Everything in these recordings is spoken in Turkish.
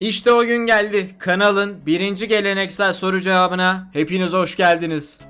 İşte o gün geldi. Kanalın birinci geleneksel soru cevabına hepiniz hoş geldiniz.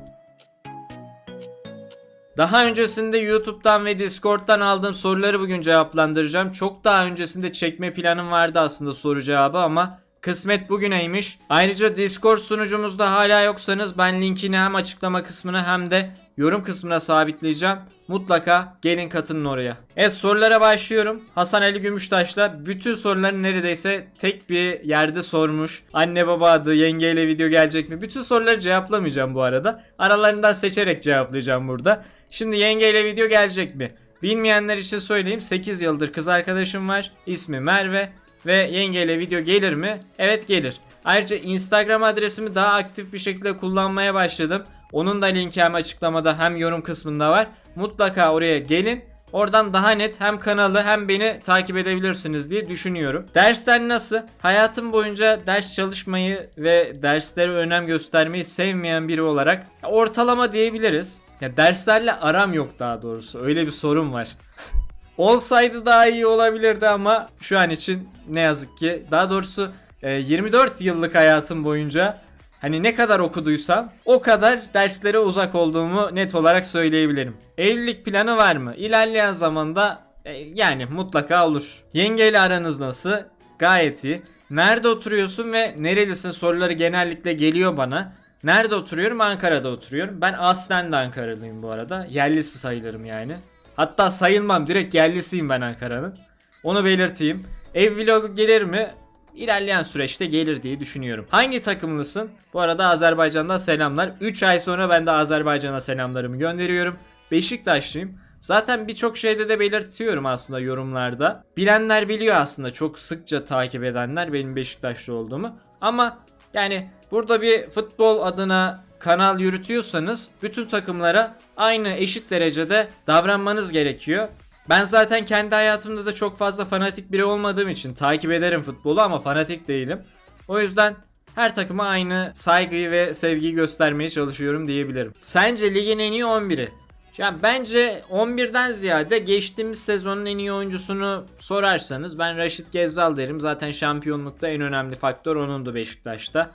Daha öncesinde YouTube'dan ve Discord'dan aldığım soruları bugün cevaplandıracağım. Çok daha öncesinde çekme planım vardı aslında soru cevabı ama kısmet bugüneymiş. Ayrıca Discord sunucumuzda hala yoksanız ben linkini hem açıklama kısmına hem de yorum kısmına sabitleyeceğim. Mutlaka gelin katılın oraya. Evet sorulara başlıyorum. Hasan Ali Gümüştaş'la bütün soruları neredeyse tek bir yerde sormuş. Anne baba adı, yengeyle video gelecek mi? Bütün soruları cevaplamayacağım bu arada. Aralarından seçerek cevaplayacağım burada. Şimdi yengeyle video gelecek mi? Bilmeyenler için söyleyeyim 8 yıldır kız arkadaşım var. İsmi Merve ve yengeyle video gelir mi? Evet gelir. Ayrıca Instagram adresimi daha aktif bir şekilde kullanmaya başladım. Onun da linki hem açıklamada hem yorum kısmında var. Mutlaka oraya gelin. Oradan daha net hem kanalı hem beni takip edebilirsiniz diye düşünüyorum. Dersler nasıl? Hayatım boyunca ders çalışmayı ve derslere önem göstermeyi sevmeyen biri olarak ortalama diyebiliriz. Ya derslerle aram yok daha doğrusu. Öyle bir sorun var. Olsaydı daha iyi olabilirdi ama şu an için ne yazık ki daha doğrusu e, 24 yıllık hayatım boyunca hani ne kadar okuduysam o kadar derslere uzak olduğumu net olarak söyleyebilirim. Evlilik planı var mı? İlerleyen zamanda e, yani mutlaka olur. Yengeyle aranız nasıl? Gayet iyi. Nerede oturuyorsun ve nerelisin soruları genellikle geliyor bana. Nerede oturuyorum? Ankara'da oturuyorum. Ben aslen de Ankaralıyım bu arada. Yerlisi sayılırım yani. Hatta sayılmam direkt yerlisiyim ben Ankara'nın. Onu belirteyim. Ev vlogu gelir mi? İlerleyen süreçte gelir diye düşünüyorum. Hangi takımlısın? Bu arada Azerbaycan'dan selamlar. 3 ay sonra ben de Azerbaycan'a selamlarımı gönderiyorum. Beşiktaşlıyım. Zaten birçok şeyde de belirtiyorum aslında yorumlarda. Bilenler biliyor aslında çok sıkça takip edenler benim Beşiktaşlı olduğumu. Ama yani burada bir futbol adına kanal yürütüyorsanız bütün takımlara aynı eşit derecede davranmanız gerekiyor. Ben zaten kendi hayatımda da çok fazla fanatik biri olmadığım için takip ederim futbolu ama fanatik değilim. O yüzden her takıma aynı saygıyı ve sevgiyi göstermeye çalışıyorum diyebilirim. Sence ligin en iyi 11'i? Yani bence 11'den ziyade geçtiğimiz sezonun en iyi oyuncusunu sorarsanız ben Raşit Gezzal derim. Zaten şampiyonlukta en önemli faktör onundu Beşiktaş'ta.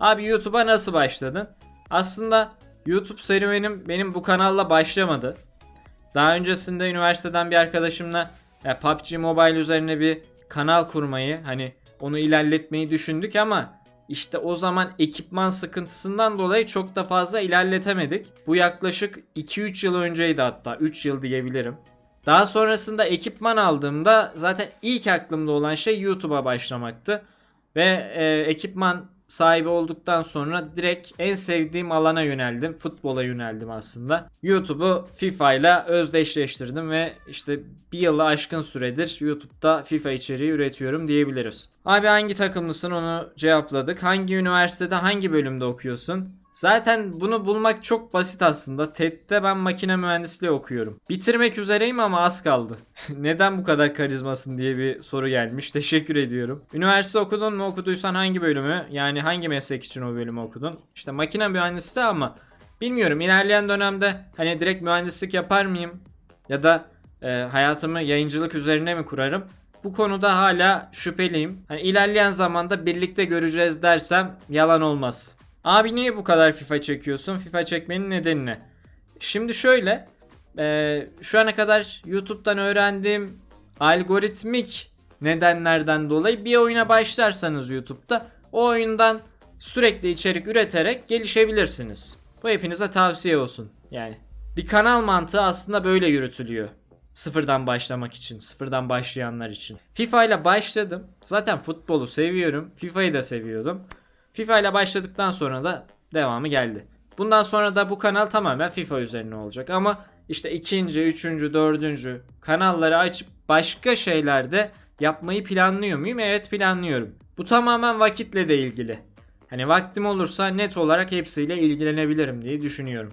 Abi YouTube'a nasıl başladın? Aslında YouTube serüvenim benim bu kanalla başlamadı. Daha öncesinde üniversiteden bir arkadaşımla ya PUBG Mobile üzerine bir kanal kurmayı hani onu ilerletmeyi düşündük ama işte o zaman ekipman sıkıntısından dolayı çok da fazla ilerletemedik. Bu yaklaşık 2-3 yıl önceydi hatta 3 yıl diyebilirim. Daha sonrasında ekipman aldığımda zaten ilk aklımda olan şey YouTube'a başlamaktı. Ve e, ekipman sahibi olduktan sonra direkt en sevdiğim alana yöneldim. Futbola yöneldim aslında. YouTube'u FIFA ile özdeşleştirdim ve işte bir yılı aşkın süredir YouTube'da FIFA içeriği üretiyorum diyebiliriz. Abi hangi takımlısın onu cevapladık. Hangi üniversitede hangi bölümde okuyorsun? Zaten bunu bulmak çok basit aslında. TED'de ben makine mühendisliği okuyorum. Bitirmek üzereyim ama az kaldı. Neden bu kadar karizmasın diye bir soru gelmiş. Teşekkür ediyorum. Üniversite okudun mu? Okuduysan hangi bölümü? Yani hangi meslek için o bölümü okudun? İşte makine mühendisliği ama bilmiyorum. İlerleyen dönemde hani direkt mühendislik yapar mıyım? Ya da e, hayatımı yayıncılık üzerine mi kurarım? Bu konuda hala şüpheliyim. Hani ilerleyen zamanda birlikte göreceğiz dersem yalan olmaz. Abi niye bu kadar FIFA çekiyorsun? FIFA çekmenin nedeni ne? Şimdi şöyle. e, şu ana kadar YouTube'dan öğrendiğim algoritmik nedenlerden dolayı bir oyuna başlarsanız YouTube'da o oyundan sürekli içerik üreterek gelişebilirsiniz. Bu hepinize tavsiye olsun. Yani bir kanal mantığı aslında böyle yürütülüyor. Sıfırdan başlamak için, sıfırdan başlayanlar için. FIFA ile başladım. Zaten futbolu seviyorum. FIFA'yı da seviyordum. FIFA ile başladıktan sonra da devamı geldi. Bundan sonra da bu kanal tamamen FIFA üzerine olacak ama işte ikinci, üçüncü, dördüncü kanalları açıp başka şeylerde yapmayı planlıyor muyum? Evet planlıyorum. Bu tamamen vakitle de ilgili. Hani vaktim olursa net olarak hepsiyle ilgilenebilirim diye düşünüyorum.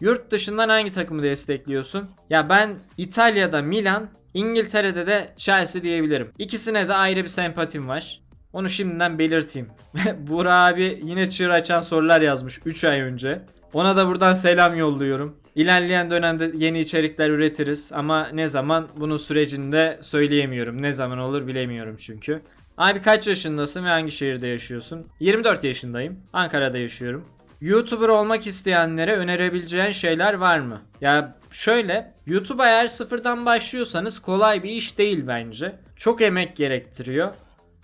Yurt dışından hangi takımı destekliyorsun? Ya ben İtalya'da Milan, İngiltere'de de Chelsea diyebilirim. İkisine de ayrı bir sempatim var. Onu şimdiden belirteyim. Buğra abi yine çığır açan sorular yazmış 3 ay önce. Ona da buradan selam yolluyorum. İlerleyen dönemde yeni içerikler üretiriz ama ne zaman bunun sürecinde söyleyemiyorum. Ne zaman olur bilemiyorum çünkü. Abi kaç yaşındasın ve hangi şehirde yaşıyorsun? 24 yaşındayım. Ankara'da yaşıyorum. YouTuber olmak isteyenlere önerebileceğin şeyler var mı? Ya şöyle, YouTube eğer sıfırdan başlıyorsanız kolay bir iş değil bence. Çok emek gerektiriyor.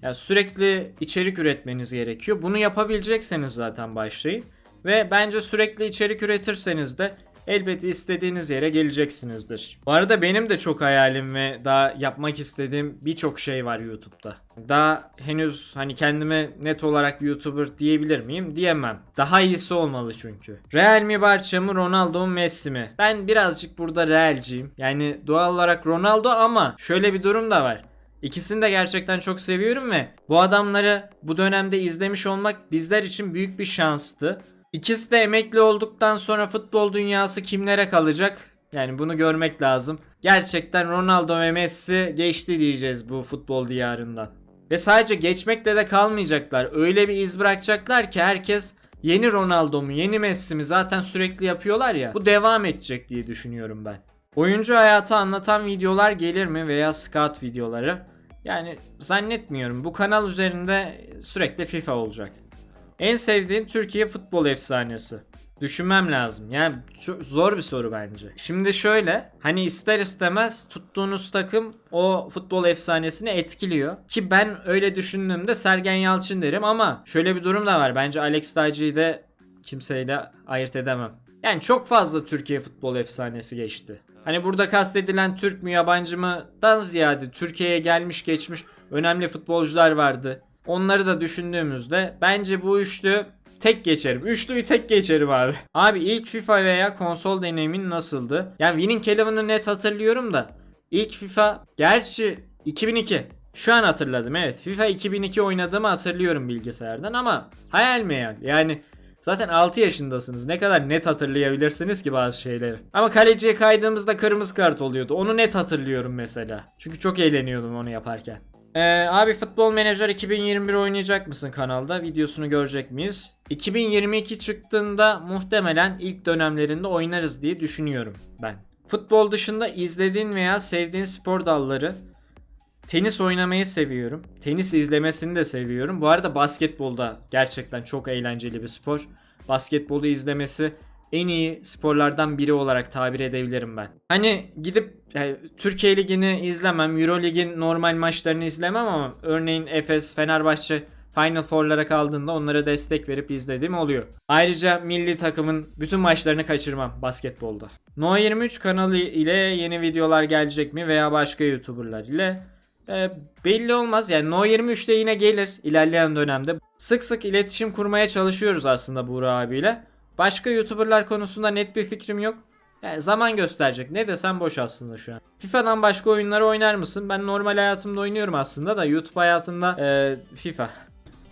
Ya sürekli içerik üretmeniz gerekiyor. Bunu yapabilecekseniz zaten başlayın. Ve bence sürekli içerik üretirseniz de elbette istediğiniz yere geleceksinizdir. Bu arada benim de çok hayalim ve daha yapmak istediğim birçok şey var YouTube'da. Daha henüz hani kendime net olarak YouTuber diyebilir miyim? Diyemem. Daha iyisi olmalı çünkü. Real mi Barça mı Ronaldo mu Messi mi? Ben birazcık burada Realciyim. Yani doğal olarak Ronaldo ama şöyle bir durum da var. İkisini de gerçekten çok seviyorum ve bu adamları bu dönemde izlemiş olmak bizler için büyük bir şanstı. İkisi de emekli olduktan sonra futbol dünyası kimlere kalacak? Yani bunu görmek lazım. Gerçekten Ronaldo ve Messi geçti diyeceğiz bu futbol diyarından. Ve sadece geçmekle de kalmayacaklar. Öyle bir iz bırakacaklar ki herkes yeni Ronaldo mu yeni Messi mi zaten sürekli yapıyorlar ya. Bu devam edecek diye düşünüyorum ben. Oyuncu hayatı anlatan videolar gelir mi veya scout videoları? Yani zannetmiyorum. Bu kanal üzerinde sürekli FIFA olacak. En sevdiğin Türkiye futbol efsanesi. Düşünmem lazım. Yani çok zor bir soru bence. Şimdi şöyle hani ister istemez tuttuğunuz takım o futbol efsanesini etkiliyor. Ki ben öyle düşündüğümde Sergen Yalçın derim ama şöyle bir durum da var. Bence Alex Daycı'yı da kimseyle ayırt edemem. Yani çok fazla Türkiye futbol efsanesi geçti. Hani burada kastedilen Türk mü yabancı mıdan ziyade Türkiye'ye gelmiş geçmiş önemli futbolcular vardı. Onları da düşündüğümüzde bence bu üçlü tek geçerim. Üçlüyü tek geçerim abi. Abi ilk FIFA veya konsol deneyimin nasıldı? Yani Winning Eleven'ı net hatırlıyorum da ilk FIFA gerçi 2002. Şu an hatırladım evet. FIFA 2002 oynadığımı hatırlıyorum bilgisayardan ama hayal meyal. Yani Zaten 6 yaşındasınız. Ne kadar net hatırlayabilirsiniz ki bazı şeyleri. Ama kaleciye kaydığımızda kırmızı kart oluyordu. Onu net hatırlıyorum mesela. Çünkü çok eğleniyordum onu yaparken. Ee, abi Futbol Manager 2021 oynayacak mısın kanalda? Videosunu görecek miyiz? 2022 çıktığında muhtemelen ilk dönemlerinde oynarız diye düşünüyorum ben. Futbol dışında izlediğin veya sevdiğin spor dalları Tenis oynamayı seviyorum. Tenis izlemesini de seviyorum. Bu arada basketbolda gerçekten çok eğlenceli bir spor. Basketbolu izlemesi en iyi sporlardan biri olarak tabir edebilirim ben. Hani gidip yani, Türkiye Ligi'ni izlemem, Euro Lig'in normal maçlarını izlemem ama örneğin Efes, Fenerbahçe Final Four'lara kaldığında onlara destek verip izlediğim oluyor. Ayrıca milli takımın bütün maçlarını kaçırmam basketbolda. No 23 kanalı ile yeni videolar gelecek mi veya başka YouTuber'lar ile e, belli olmaz. Yani No 23'te yine gelir ilerleyen dönemde. Sık sık iletişim kurmaya çalışıyoruz aslında Buğra abiyle. Başka YouTuber'lar konusunda net bir fikrim yok. Yani zaman gösterecek. Ne desem boş aslında şu an. FIFA'dan başka oyunları oynar mısın? Ben normal hayatımda oynuyorum aslında da YouTube hayatında e, FIFA.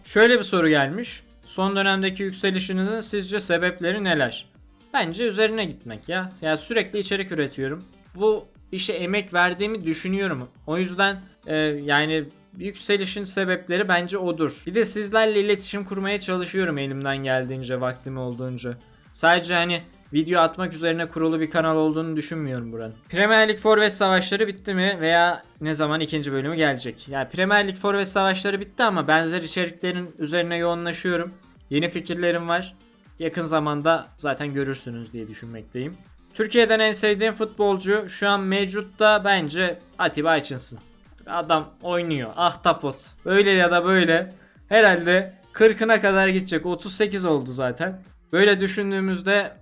Şöyle bir soru gelmiş. Son dönemdeki yükselişinizin sizce sebepleri neler? Bence üzerine gitmek ya. Yani sürekli içerik üretiyorum. Bu işe emek verdiğimi düşünüyorum. O yüzden e, yani yükselişin sebepleri bence odur. Bir de sizlerle iletişim kurmaya çalışıyorum elimden geldiğince, vaktim olduğunca. Sadece hani video atmak üzerine kurulu bir kanal olduğunu düşünmüyorum buranın. Premier Lig Forvet Savaşları bitti mi veya ne zaman ikinci bölümü gelecek? Yani Premier Lig Forvet Savaşları bitti ama benzer içeriklerin üzerine yoğunlaşıyorum. Yeni fikirlerim var. Yakın zamanda zaten görürsünüz diye düşünmekteyim. Türkiye'den en sevdiğim futbolcu şu an mevcutta bence Atiba Açınsın. Adam oynuyor. Ahtapot. Böyle ya da böyle. Herhalde 40'ına kadar gidecek. 38 oldu zaten. Böyle düşündüğümüzde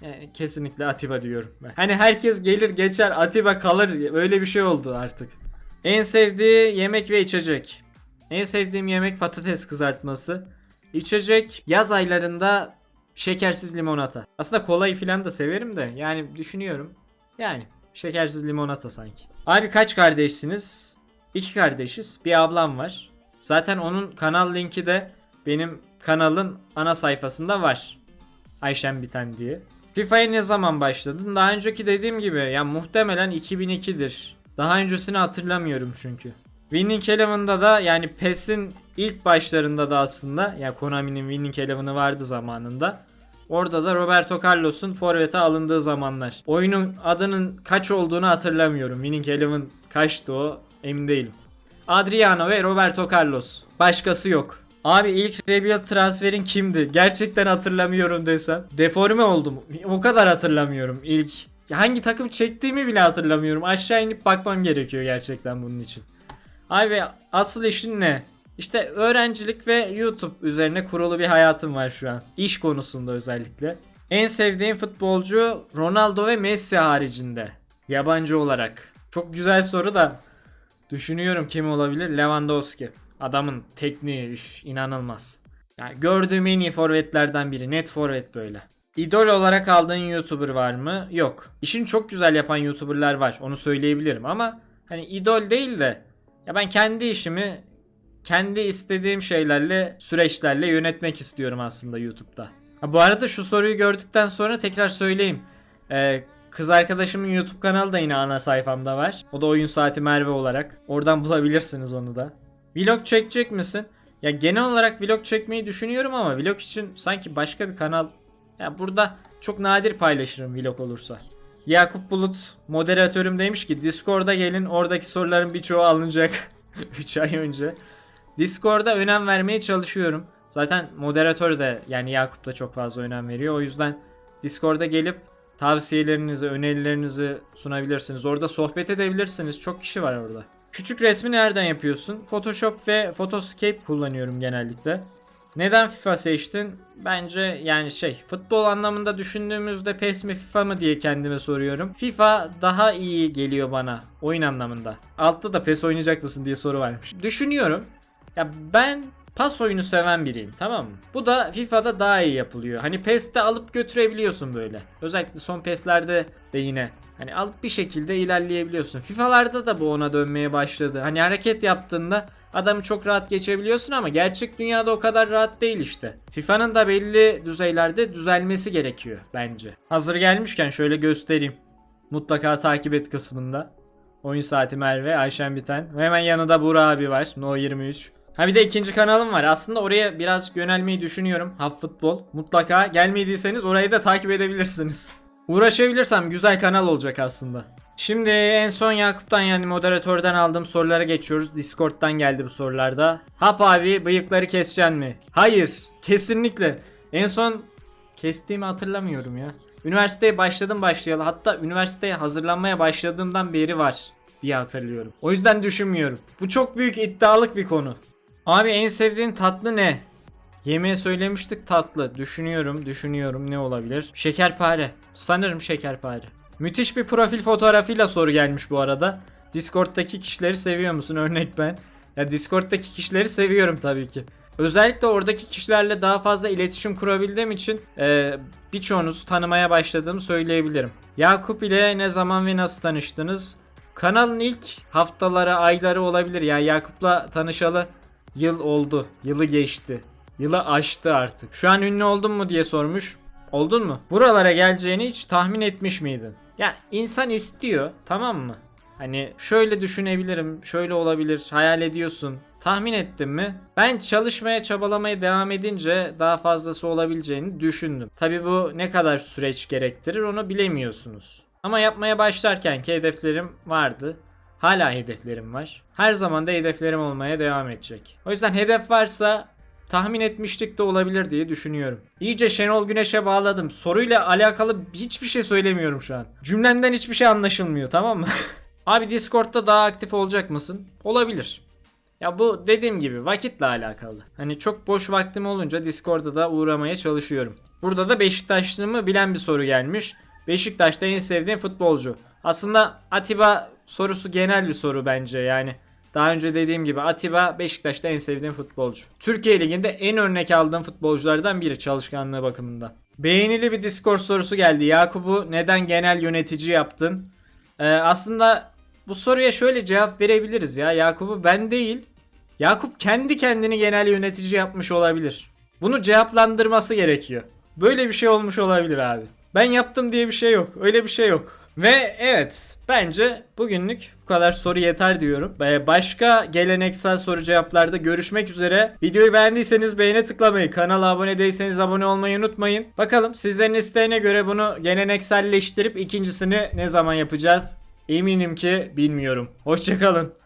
yani kesinlikle Atiba diyorum ben. Hani herkes gelir geçer Atiba kalır. Böyle bir şey oldu artık. En sevdiği yemek ve içecek. En sevdiğim yemek patates kızartması. İçecek yaz aylarında şekersiz limonata. Aslında kolayı falan da severim de yani düşünüyorum. Yani şekersiz limonata sanki. Abi kaç kardeşsiniz? İki kardeşiz. Bir ablam var. Zaten onun kanal linki de benim kanalın ana sayfasında var. Ayşem Biten diye. FIFA'ya ne zaman başladın? Daha önceki dediğim gibi ya muhtemelen 2002'dir. Daha öncesini hatırlamıyorum çünkü. Winning Eleven'da da yani PES'in ilk başlarında da aslında ya Konami'nin Winning Eleven'ı vardı zamanında. Orada da Roberto Carlos'un forvete alındığı zamanlar. Oyunun adının kaç olduğunu hatırlamıyorum. Winning Eleven kaçtı o emin değilim. Adriano ve Roberto Carlos. Başkası yok. Abi ilk Rebuild transferin kimdi? Gerçekten hatırlamıyorum desem. Deforme oldum. O kadar hatırlamıyorum ilk. Hangi takım çektiğimi bile hatırlamıyorum. Aşağı inip bakmam gerekiyor gerçekten bunun için. Abi asıl işin ne? İşte öğrencilik ve YouTube üzerine kurulu bir hayatım var şu an. İş konusunda özellikle. En sevdiğim futbolcu Ronaldo ve Messi haricinde. Yabancı olarak. Çok güzel soru da düşünüyorum kim olabilir? Lewandowski. Adamın tekniği üf, inanılmaz. Yani gördüğüm en iyi forvetlerden biri. Net forvet böyle. İdol olarak aldığın YouTuber var mı? Yok. İşini çok güzel yapan YouTuber'lar var. Onu söyleyebilirim ama hani idol değil de ya ben kendi işimi kendi istediğim şeylerle, süreçlerle yönetmek istiyorum aslında YouTube'da. Ha, bu arada şu soruyu gördükten sonra tekrar söyleyeyim. Ee, kız arkadaşımın YouTube kanalı da yine ana sayfamda var. O da Oyun Saati Merve olarak. Oradan bulabilirsiniz onu da. Vlog çekecek misin? Ya genel olarak vlog çekmeyi düşünüyorum ama vlog için sanki başka bir kanal ya burada çok nadir paylaşırım vlog olursa. Yakup Bulut moderatörüm demiş ki Discord'a gelin oradaki soruların birçoğu alınacak 3 ay önce. Discord'a önem vermeye çalışıyorum. Zaten moderatör de yani Yakup da çok fazla önem veriyor. O yüzden Discord'a gelip tavsiyelerinizi, önerilerinizi sunabilirsiniz. Orada sohbet edebilirsiniz. Çok kişi var orada. Küçük resmi nereden yapıyorsun? Photoshop ve Photoscape kullanıyorum genellikle. Neden FIFA seçtin? Bence yani şey futbol anlamında düşündüğümüzde PES mi FIFA mı diye kendime soruyorum. FIFA daha iyi geliyor bana oyun anlamında. Altta da PES oynayacak mısın diye soru varmış. Düşünüyorum. Ya ben pas oyunu seven biriyim tamam mı? Bu da FIFA'da daha iyi yapılıyor. Hani PES'te alıp götürebiliyorsun böyle. Özellikle son PES'lerde de yine hani alıp bir şekilde ilerleyebiliyorsun. FIFA'larda da bu ona dönmeye başladı. Hani hareket yaptığında adamı çok rahat geçebiliyorsun ama gerçek dünyada o kadar rahat değil işte. FIFA'nın da belli düzeylerde düzelmesi gerekiyor bence. Hazır gelmişken şöyle göstereyim. Mutlaka takip et kısmında. Oyun saati Merve, Ayşen Biten. Hemen yanında Buğra abi var. No 23. Ha bir de ikinci kanalım var. Aslında oraya birazcık yönelmeyi düşünüyorum. Hub Futbol. Mutlaka gelmediyseniz orayı da takip edebilirsiniz. Uğraşabilirsem güzel kanal olacak aslında. Şimdi en son Yakup'tan yani moderatörden aldığım sorulara geçiyoruz. Discord'dan geldi bu sorularda. Hap abi bıyıkları keseceksin mi? Hayır. Kesinlikle. En son kestiğimi hatırlamıyorum ya. Üniversiteye başladım başlayalı. Hatta üniversiteye hazırlanmaya başladığımdan beri var diye hatırlıyorum. O yüzden düşünmüyorum. Bu çok büyük iddialık bir konu. Abi en sevdiğin tatlı ne? Yemeğe söylemiştik tatlı. Düşünüyorum, düşünüyorum ne olabilir? Şekerpare. Sanırım şekerpare. Müthiş bir profil fotoğrafıyla soru gelmiş bu arada. Discord'daki kişileri seviyor musun? Örnek ben. Ya Discord'daki kişileri seviyorum tabii ki. Özellikle oradaki kişilerle daha fazla iletişim kurabildiğim için e, birçoğunuzu tanımaya başladığımı söyleyebilirim. Yakup ile ne zaman ve nasıl tanıştınız? Kanalın ilk haftaları, ayları olabilir ya. Yakup'la tanışalı yıl oldu. Yılı geçti. Yılı aştı artık. Şu an ünlü oldun mu diye sormuş. Oldun mu? Buralara geleceğini hiç tahmin etmiş miydin? Ya insan istiyor tamam mı? Hani şöyle düşünebilirim, şöyle olabilir, hayal ediyorsun. Tahmin ettin mi? Ben çalışmaya, çabalamaya devam edince daha fazlası olabileceğini düşündüm. Tabi bu ne kadar süreç gerektirir onu bilemiyorsunuz. Ama yapmaya başlarkenki hedeflerim vardı. Hala hedeflerim var. Her zaman da hedeflerim olmaya devam edecek. O yüzden hedef varsa tahmin etmişlik de olabilir diye düşünüyorum. İyice Şenol Güneş'e bağladım. Soruyla alakalı hiçbir şey söylemiyorum şu an. Cümlenden hiçbir şey anlaşılmıyor tamam mı? Abi Discord'da daha aktif olacak mısın? Olabilir. Ya bu dediğim gibi vakitle alakalı. Hani çok boş vaktim olunca Discord'da da uğramaya çalışıyorum. Burada da Beşiktaşlığımı bilen bir soru gelmiş. Beşiktaş'ta en sevdiğin futbolcu. Aslında Atiba sorusu genel bir soru bence yani. Daha önce dediğim gibi Atiba Beşiktaş'ta en sevdiğim futbolcu. Türkiye Ligi'nde en örnek aldığım futbolculardan biri çalışkanlığı bakımından. Beğenili bir Discord sorusu geldi. Yakup'u neden genel yönetici yaptın? Ee, aslında bu soruya şöyle cevap verebiliriz ya. Yakup'u ben değil. Yakup kendi kendini genel yönetici yapmış olabilir. Bunu cevaplandırması gerekiyor. Böyle bir şey olmuş olabilir abi. Ben yaptım diye bir şey yok. Öyle bir şey yok. Ve evet bence bugünlük bu kadar soru yeter diyorum. Başka geleneksel soru cevaplarda görüşmek üzere. Videoyu beğendiyseniz beğene tıklamayı, kanala abone değilseniz abone olmayı unutmayın. Bakalım sizlerin isteğine göre bunu gelenekselleştirip ikincisini ne zaman yapacağız? Eminim ki bilmiyorum. Hoşçakalın.